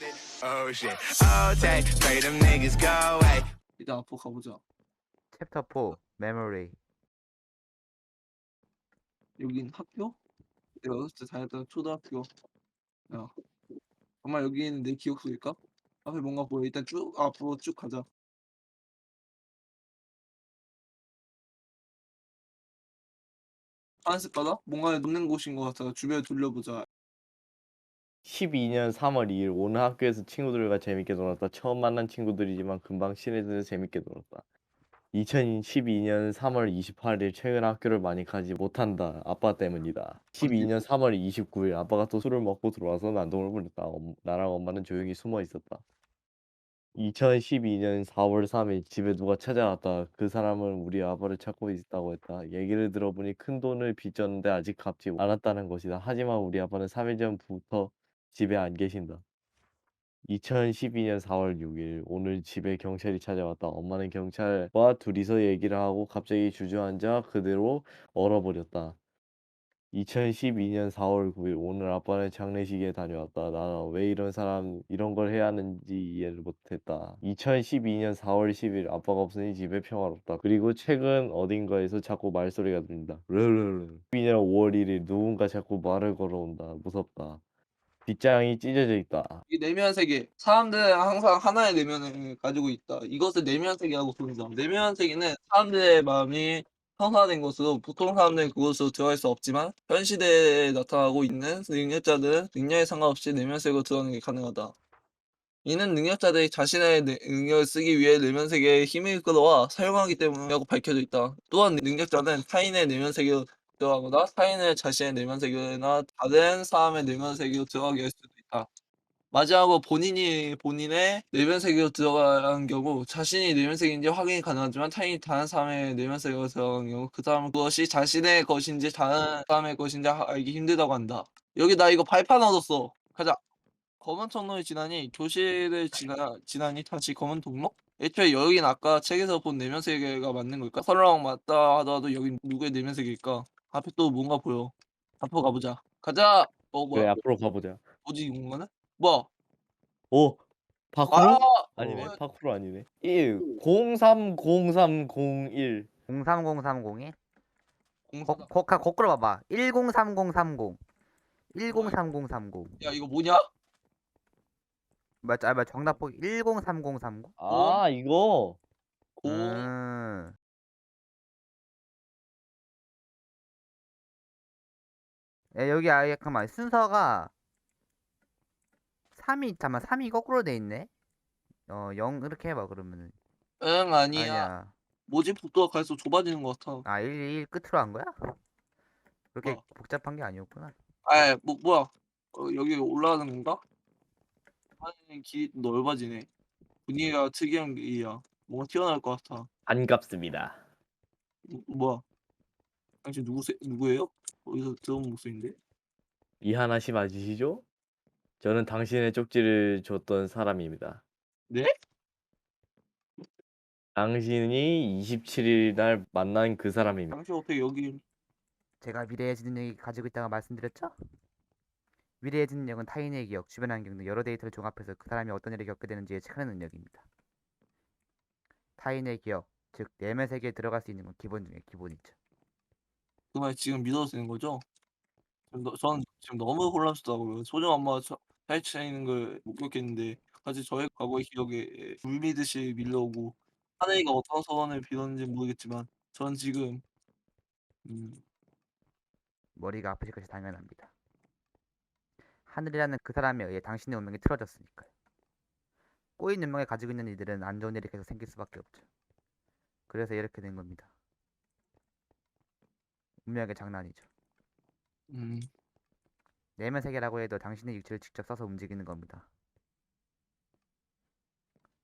Shit. Oh, 앞으로 가보자. 챕터 4 메모리 여긴 학교? 내가 어렸을 때 다녔던 초등학교. 야, 정말 여기는 내 기억 속일까? 앞에 뭔가 보여. 일단 쭉 앞으로 쭉 가자. 파란색 바다? 뭔가 놓는 곳인 것 같아. 주변 둘러보자. 12년 3월 2일 오늘 학교에서 친구들과 재밌게 놀았다. 처음 만난 친구들이지만 금방 친해져서 재밌게 놀았다. 2012년 3월 28일 최근 학교를 많이 가지 못한다. 아빠 때문이다. 12년 3월 29일 아빠가 또 술을 먹고 들어와서 난동을 부렸다. 엄- 나랑 엄마는 조용히 숨어 있었다. 2012년 4월 3일 집에 누가 찾아왔다. 그 사람은 우리 아빠를 찾고 있다고 했다. 얘기를 들어보니 큰 돈을 빚졌는데 아직 갚지 않았다는 것이다. 하지만 우리 아빠는 3일 전부터 집에 안 계신다. 2012년 4월 6일 오늘 집에 경찰이 찾아왔다. 엄마는 경찰과 둘이서 얘기를 하고 갑자기 주저앉아 그대로 얼어버렸다. 2012년 4월 9일 오늘 아빠는 장례식에 다녀왔다. 나는 왜 이런 사람 이런 걸 해야 하는지 이해를 못했다. 2012년 4월 10일 아빠가 없으니 집에 평화롭다. 그리고 최근 어딘가에서 자꾸 말소리가 들린다. 르르르. 12년 5월 1일 누군가 자꾸 말을 걸어온다. 무섭다. 빗장이 찢어져 있다. 이 내면 세계. 사람들은 항상 하나의 내면을 가지고 있다. 이것을 내면 세계라고 부르죠. 내면 세계는 사람들의 마음이 형성된 것으로 보통 사람들은 그곳으로 들어갈 수 없지만 현 시대에 나타나고 있는 능력자들은 능력에 상관없이 내면 세계로 들어가는 게 가능하다. 이는 능력자들이 자신의 내- 능력을 쓰기 위해 내면 세계에 힘을 끌어와 사용하기 때문이라고 밝혀져 있다. 또한 능력자는 타인의 내면 세계로 들어가거나 타인을 자신의 내면 세계나 다른 사람의 내면 세계로 들어가게 할 수도 있다. 마지막으로 본인이 본인의 내면 세계로 들어가는 경우 자신이 내면 세계인지 확인이 가능하지만 타인이 다른 사람의 내면 세계로 들어가는 경우 그 사람은 그것이 자신의 것인지 다른 사람의 것인지 하- 알기 힘들다고 한다. 여기 나 이거 발판 얻었어. 가자. 검은 통로를 지나니 교실을 지나 지나니 다시 검은 통로? 애초에 여긴 아까 책에서 본 내면 세계가 맞는 걸까? 설령 맞다 하더라도 여긴 누구의 내면 세계일까? 앞에 또 뭔가 보여. 앞으로 가보자. 가자. 어 그래 뭐야? 앞으로 가보자. 뭐지 이 공간은? 뭐야? 오 파쿠르? 아! 아니네 어, 파쿠르 아니네. 1 030301 030301 공사다. 거, 거, 거꾸로 봐봐 103030 103030 야 이거 뭐냐? 맞아 아, 맞아 정답 보기 103030 아 이거 고 음. 야, 여기 아예 잠깐만 순서가 3이 잠깐만 3이 거꾸로 돼 있네 어 0 이렇게 해봐 그러면은 응 아니야. 아니야 뭐지 복도가 갈수록 좁아지는 것 같아. 아 1, 1 끝으로 한 거야? 그렇게 어. 복잡한 게 아니었구나 아, 뭐 뭐야? 어, 여기 올라가는 건가? 아니 길이 넓어지네. 분위기가 특이한 길이야. 뭔가 튀어나올 것 같아. 반갑습니다. 뭐, 뭐야? 당신 누구세 누구예요? 어디서 들어본 목소리인데? 이하나 씨 맞으시죠? 저는 당신의 쪽지를 줬던 사람입니다. 네? 당신이 27일 날 만난 그 사람입니다. 당신 어떻게 여기? 제가 미래의 지능력이 가지고 있다고 말씀드렸죠? 미래의 지능력은 타인의 기억, 주변 환경 등 여러 데이터를 종합해서 그 사람이 어떤 일을 겪게 되는지 예측하는 능력입니다. 타인의 기억, 즉 내면 세계에 들어갈 수 있는 건 기본 중에 기본이죠. 그 말 지금 믿어도 되는 거죠? 지금 너, 전 지금 너무 혼란스럽다고요. 소정 엄마가 저- 파헤치는 걸 목격했는데 사실 저의 과거의 기억에 불미듯이 밀려오고 하늘이가 어떤 소원을 빌었는지 모르겠지만 전 지금 음, 머리가 아프실 것이 당연합니다. 하늘이라는 그 사람에 의해 당신의 운명이 틀어졌으니까요. 꼬인 운명을 가지고 있는 이들은 안 좋은 일이 계속 생길 수밖에 없죠. 그래서 이렇게 된 겁니다. 운명의 장난이죠. 음, 내면 세계라고 해도 당신의 육체를 직접 써서 움직이는 겁니다.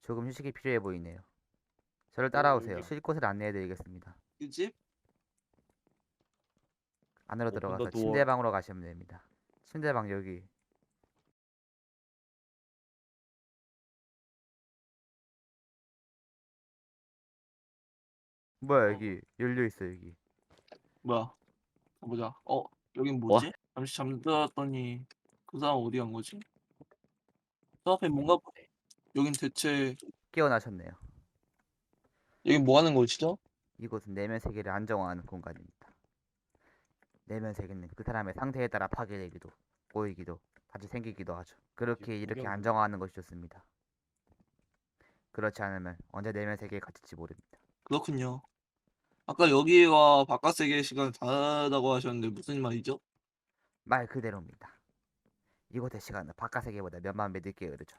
조금 휴식이 필요해 보이네요. 저를 따라오세요. 쉴 곳을 안내해드리겠습니다. 이 집? 안으로 더 들어가서 도어. 침대방으로 가시면 됩니다. 침대방 여기. 뭐야 여기 열려 있어 여기. 뭐야? 가보자. 어, 여긴 뭐지? 잠시 잠들었더니 그 사람 어디 간 거지? 저 앞에 뭔가 여긴 대체 깨어나셨네요. 여긴 뭐 하는 곳이죠? 이곳은 내면 세계를 안정화하는 공간입니다. 내면 세계는 그 사람의 상태에 따라 파괴되기도, 꼬이기도, 다시 생기기도 하죠. 그렇게 이렇게 구경 좀- 안정화하는 것이 좋습니다. 그렇지 않으면 언제 내면 세계에 갇힐지 모릅니다. 그렇군요. 아까 여기와 바깥 세계의 시간이 다르다고 하셨는데 무슨 말이죠? 말 그대로입니다. 이곳의 시간은 바깥 세계보다 몇만 배 늦게 흐르죠.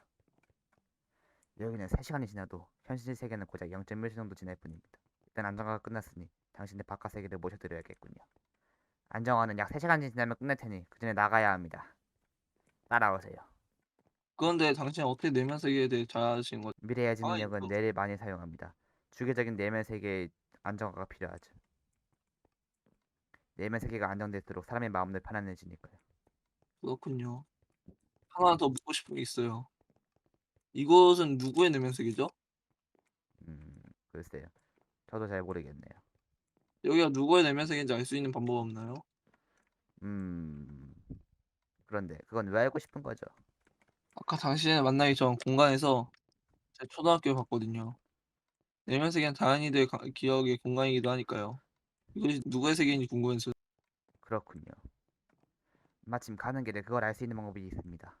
여기는 3시간이 지나도 현실 세계는 고작 0.1초 정도 지날 뿐입니다. 일단 안정화가 끝났으니 당신의 바깥 세계를 모셔드려야겠군요. 안정화는 약 3시간 지나면 끝날 테니 그 전에 나가야 합니다. 따라오세요. 그런데 당신은 어떻게 내면 세계에 대해 잘 아시는 거죠? 미래의 아, 진능력은 이거- 뇌를 많이 사용합니다. 주기적인 내면 세계의 안정화가 필요하죠. 내면 세계가 안정될수록 사람의 마음도 편안해지니까요. 그렇군요. 하나 더 묻고 싶은 게 있어요. 이곳은 누구의 내면 세계죠? 음, 글쎄요. 저도 잘 모르겠네요. 여기가 누구의 내면 세계인지 알 수 있는 방법 없나요? 음, 그런데 그건 왜 알고 싶은 거죠? 아까 당신을 만나기 전 공간에서 제 초등학교에 봤거든요. 내면 세계는 다현이들의 가- 기억의 공간이기도 하니까요. 이것이 누구의 세계인지 궁금해서 그렇군요. 마침 가는 길에 그걸 알 수 있는 방법이 있습니다.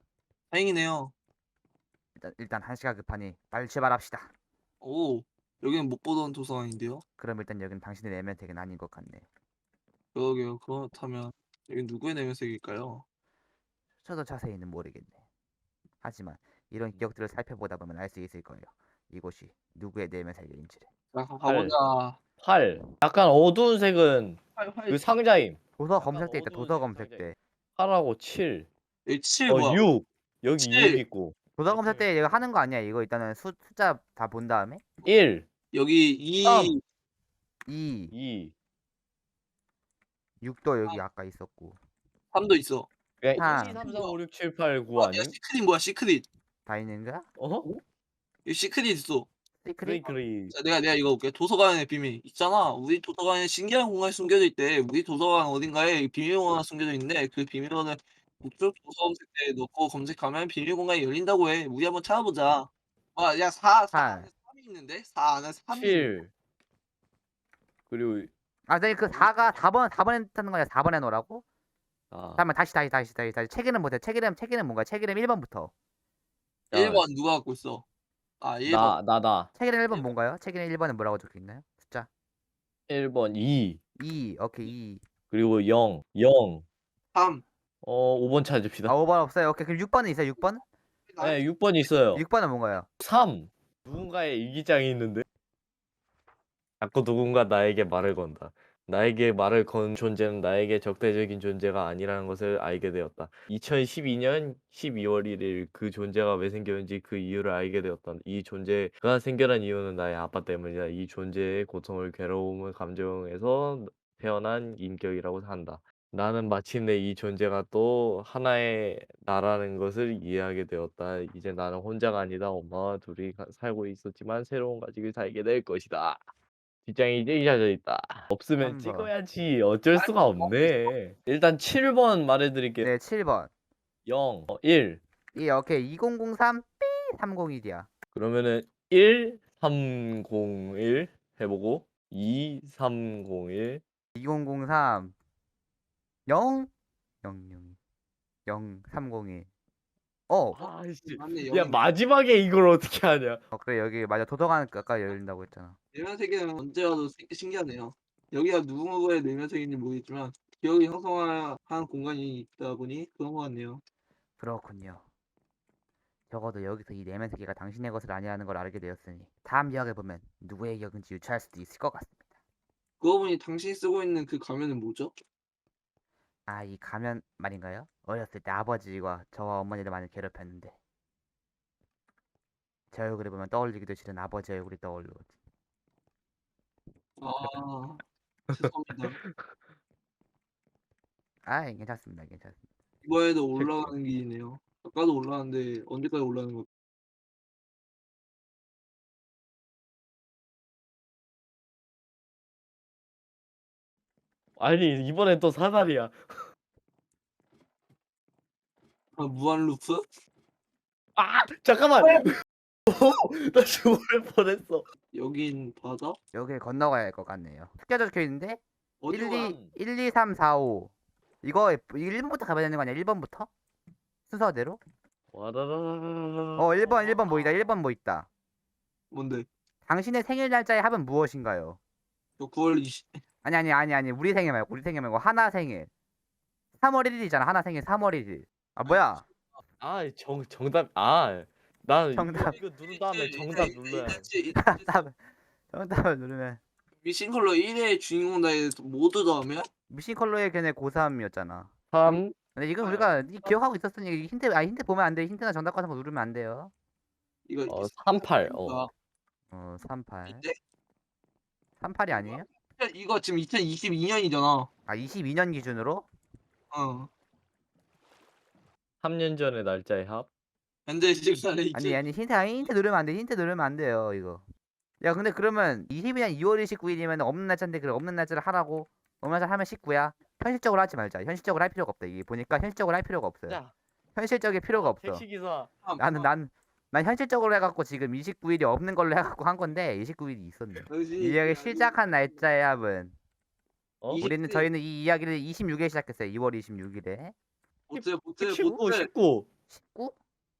다행이네요. 일단, 일단 한 시가 급하니 빨리 출발합시다. 오, 여기는 못 보던 도서관인데요. 그럼 일단 여긴 당신의 내면 세계는 아닌 것 같네요. 그러게요. 그렇다면 여기 누구의 내면 세계일까요? 저도 자세히는 모르겠네. 하지만 이런 기억들을 살펴보다 보면 알 수 있을 거예요. 이곳이 누구의 내면 세계인지를. 자, 가- 가보자. 활. 약간 어두운 색은. 그 상자임. 도서 검색대 있다. 어두운 도서 색 검색대. 활하고 7. 여기 7 어, 뭐야? 6. 여기 칠. 6 있고. 도서 검색대 이거 하는 거 아니야? 이거 일단은 수, 숫자 다 본 다음에 1, 여기 2, 삼. 2, 2. 6도 여기 아까 있었고 3도 있어. 그러니까 삼. 1, 2, 3, 4, 5, 6, 7, 8, 9 아, 아님? 야, 시크릿 뭐야? 시크릿. 다 있는 거야? 어? 여기 시크릿 있어. 시크릿? 크레이크레이. 자, 내가 내가 이거 볼게. 도서관의 비밀 있잖아. 우리 도서관에 신기한 공간이 숨겨져 있대. 우리 도서관 어딘가에 비밀번호가 숨겨져 있는데 그 비밀번호를 북쪽 도서 검색대에 넣고 검색하면 비밀 공간이 열린다고 해. 우리 한번 찾아보자. 와, 야, 4, 4 팔. 안에 3이 있는데? 4 안에 3이 7. 그리고 아, 저기 그 4가 4번 4번에 타는 거야. 4번에 놓으라고? 아, 잠깐만 다시 다시 다시 다시 다시 책 이름 보세요. 책 이름 책 이름 뭔가? 책 이름 1번부터. 야, 1번 누가 갖고 있어? 아, 1번. 나, 나, 나. 책 이름 1번 일 번. 뭔가요? 책 이름 1번은 뭐라고 적혀 있나요? 숫자 1번 2. 2. 오케이 2. 그리고 0. 0. 3. 어, 5번 찾읍시다. 아 5번 없어요. 오케이 그럼 6번은 있어요. 6번? 네, 6번 있어요. 6번은 뭔가요? 3. 누군가의 일기장이 있는데 자꾸 누군가 나에게 말을 건다. 나에게 말을 건 존재는 나에게 적대적인 존재가 아니라는 것을 알게 되었다. 2012년 12월 1일 그 존재가 왜 생겼는지 그 이유를 알게 되었다. 이 존재가 생겨난 이유는 나의 아빠 때문이다. 이 존재의 고통을 괴로움을 감정해서 태어난 인격이라고 한다. 나는 마침내 이 존재가 또 하나의 나라는 것을 이해하게 되었다. 이제 나는 혼자가 아니다. 엄마와 둘이 가- 살고 있었지만 새로운 가족이 살게 될 것이다. 뒷장이 잊어져 있다. 없으면 삼 번. 찍어야지. 어쩔 수가 없네. 일단 7번 말해드릴게요. 네 7번. 0, 어, 1. 이 오케이 2003 삐 301이야. 그러면은 1, 3, 0, 1 해보고 2, 3, 0, 1. 2003 0 0 0 0 301. 어, 아씨. 맞네. 야 마지막에 이걸 어떻게 하냐? 어 그래 여기 맞아 도서관 아까 열린다고 했잖아. 내면 세계는 언제 와도 시- 신기하네요. 여기가 누구의 내면 세계인지 모르겠지만 기억이 형성한 공간이 있다 보니 그런 것 같네요. 그렇군요. 적어도 여기서 이 내면 세계가 당신의 것을 아니라는 걸 알게 되었으니 다음 이야기를 보면 누구의 기억인지 유추할 수도 있을 것 같습니다. 그러고 보니 당신이 쓰고 있는 그 가면은 뭐죠? 아, 이 가면 말인가요? 어렸을 때 아버지와 저와 어머니를 많이 괴롭혔는데 제 얼굴을 보면 떠올리기도 싫은 아버지 얼굴이 떠올르지. 아, 죄송합니다. 아, 괜찮습니다. 괜찮습니다. 이번에도 올라가는 길이네요. 아까도 올라왔는데 언제까지 올라가는 거? 아니 이번엔 또 사다리야. 아, 무한 루프? 아 잠깐만. 나 죽을 뻔했어. 여긴 바다? 여기 건너가야 할 것 같네요. 숙제 적혀 있는데 어디로 1, 가? 2, 1, 2, 3, 4, 5 이거 1번부터 가봐야 되는 거 아니야? 1번부터? 순서대로? 어 1번 1번 뭐 있다 1번 뭐 있다 뭔데? 당신의 생일 날짜의 합은 무엇인가요? 저 9월 20. 아니 아니 아니 아니 우리 생일 말고 우리 생일 말고 하나 생일 3월 1일이잖아 하나 생일 3월 1일 아 뭐야 아, 정 정답. 아, 난 정답. 이거, 누른 다음에 정답 눌러야 돼. 정답 정답을 누르면 미신 컬러 1의 주인공 나이 모두 다음에 미신 컬러의 걔네 고3이었잖아 3 근데 이건 우리가 이 기억하고 있었으니 이 힌트 아 힌트 보면 안 돼 힌트나 정답 같은 거 누르면 안 돼요 이거 어, 38. 어. 어 38. 이제 38이 아니에요? 이거 지금 2022년이잖아. 아 22년 기준으로? 어. 3년 전의 날짜의 합. 현재 시간에 아니 이제 아니 힌트 아니 힌트 누르면 안 돼. 힌트 누르면 안 돼요 이거. 야 근데 그러면 22년 2월 29일이면 없는 날짜인데 그래 없는 날짜를 하라고 없는 날짜 하면 19야. 현실적으로 하지 말자. 현실적으로 할 필요가 없다. 이게 보니까 현실적으로 할 필요가 없어요. 자, 현실적일 필요가 없어. 택시 기사. 나는 난 난 현실적으로 해갖고 지금 29일이 없는 걸로 해갖고 한 건데 29일이 있었네. 이 이야기 시작한 날짜의 합은 어? 이- 우리는 저희는 이 이야기를 26일에 시작했어요. 2월 26일에. 보트 보트 19, 보트 19. 19?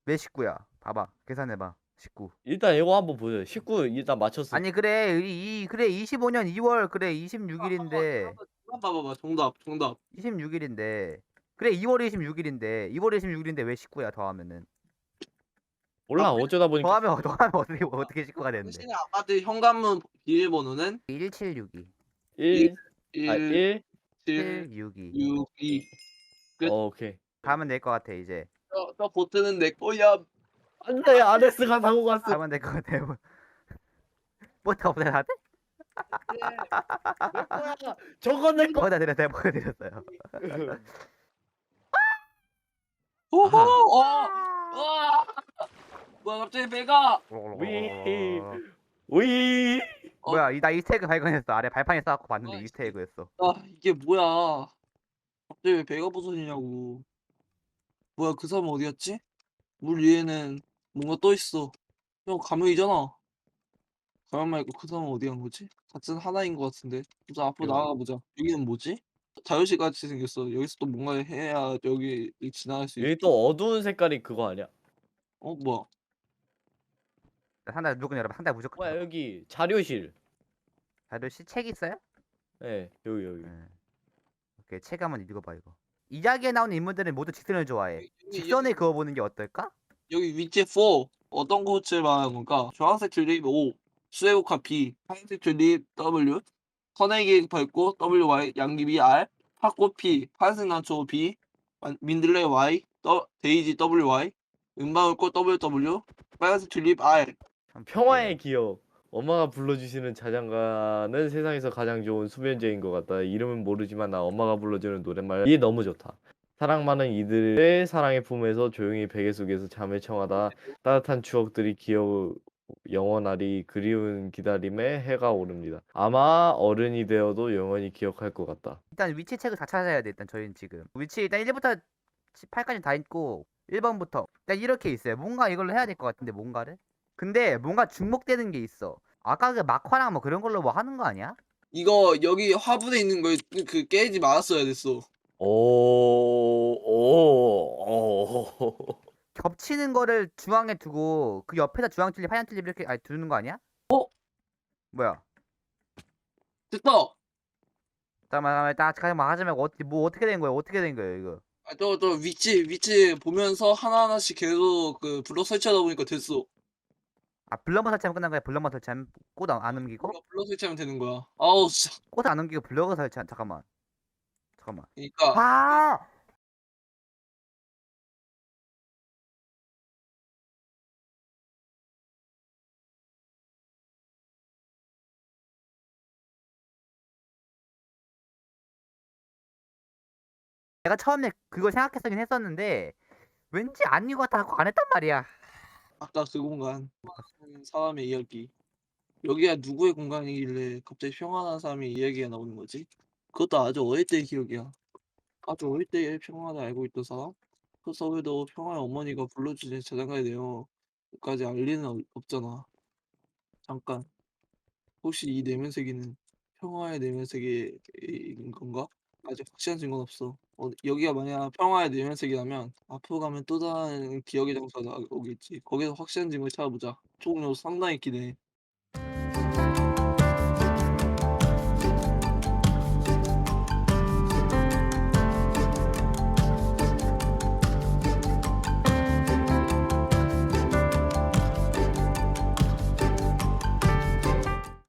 왜 19야? 봐봐. 계산해봐. 19. 일단 이거 한번 보세요. 19 일단 맞췄어. 아니 그래. 이, 이- 그래. 25년 2월. 그래. 26일인데. 정답 봐봐봐 정답 정답. 26일인데. 그래. 2월 26일인데. 2월 26일인데 왜 19야 더하면은? 몰라. 어쩌다 보니까 더하면 더하면 어떻게 어떻게 19가 되는데. 당신의 아파트 현관문 비밀번호는? 1762 1 1 아, 1 7 1762 6 2 끝. 어, 오케이. 가면 될 것 같아 이제 저, 저 보트는 내 거야 안돼 아레스가 사고 갔어. 가면 될 것 같아 뭐다 없애야 돼? 저거 내 거. 거기다 드렸어요 거기다 드렸어요 오호 아하. 어와 뭐야 갑자기 배가 위. 오이. 어. 뭐야 이- 나 이스테이크 발견했어 아래 발판에 쌓고 봤는데 아, 이스테이크였어 아 이게 뭐야 갑자기 왜 배가 부서지냐고 뭐야 그 사람 어디 갔지? 물 위에는 뭔가 떠 있어 형 가면이잖아 가면 말고 그 사람 어디 간 거지? 같은 하나인 것 같은데 우선 앞으로 여기. 나아가 보자 여기는 뭐지? 자유식 같이 생겼어 여기서 또 뭔가 해야 여기 지나갈 수 여기 있어 또 어두운 색깔이 그거 아니야? 어 뭐야 상당히 무조건 여러분 상당히 무조건 뭐야 여기 자료실. 다들 시책 있어요? 네 여기 여기. 네. 오케이 책 한번 읽어봐 이거. 이야기에 나오는 인물들은 모두 직선을 좋아해. 직선을 여기, 그어보는 게 어떨까? 여기 위치에 4 어떤 것을 말하는 건가? 주황색 튤립 O 수혜국화 B. 하얀색 튤립 W. 선행이 밟고 WY 양귀비 R. 팥꽃 P. 파란색 난초 B. 만- 민들레 Y. 더, 데이지 WY 은방울꽃 WW 빨간색 튤립 R. 참 평화의 기억. 엄마가 불러주시는 자장가는 세상에서 가장 좋은 수면제인 것 같다. 이름은 모르지만 나 엄마가 불러주는 노랫말이 너무 좋다. 사랑 많은 이들의 사랑의 품에서 조용히 베개 속에서 잠을 청하다 따뜻한 추억들이 기억 영원하리 그리운 기다림에 해가 오릅니다. 아마 어른이 되어도 영원히 기억할 것 같다. 일단 위치 책을 다 찾아야 돼 일단 저희는 지금 위치 일단 1부터 18까지 다 있고 1번부터 일단 이렇게 있어요 뭔가 이걸로 해야 될 것 같은데 뭔가를 근데 뭔가 중복되는 게 있어 아까 그 막화랑 뭐 그런 걸로 뭐 하는 거 아니야? 이거 여기 화분에 있는 거그 깨지 말았어야 됐어 오, 오, 오. 겹치는 거를 중앙에 두고 그 옆에다 주황 튤립 하얀 튤립 이렇게 아니 두는 거 아니야? 어? 뭐야 됐다 잠깐만 잠깐만 잠깐만 하지 말고 어떻게 뭐 어떻게 된 거야 어떻게 된 거야 이거 아, 저, 저 위치 위치 보면서 하나하나씩 계속 그 블럭 설치하다 보니까 됐어 아 블럭만 설치하면 끝난 거야? 블럭만 설치하면 꽃 안 옮기고? 블럭 설치하면 되는 거야? 아우 진짜. 꽃 안 옮기고 블럭을 설치 잠깐만. 잠깐만. 그러니까. 아! 내가 처음에 그걸 생각했었긴 했었는데 왠지 아닌 것 같아 안 했단 말이야 아까 그 공간 사람의 이야기 여기가 누구의 공간이길래 갑자기 평안한 사람의 이야기가 나오는 거지? 그것도 아주 어릴 때의 기억이야 아주 어릴 때의 평안을 알고 있던 사람? 그 서울도 평화의 어머니가 불러주신 자장가의 내용까지 알 리는 없 없잖아. 잠깐. 혹시 이 내면 세계는 평화의 내면 세계인 건가? 아직 확실한 증거는 없어. 어 여기가 만약 평화의 내면세계라면 앞으로 가면 또 다른 기억의 장소가 나오겠지. 거기서 확실한 증거를 찾아보자. 총 요소 상당히 기네.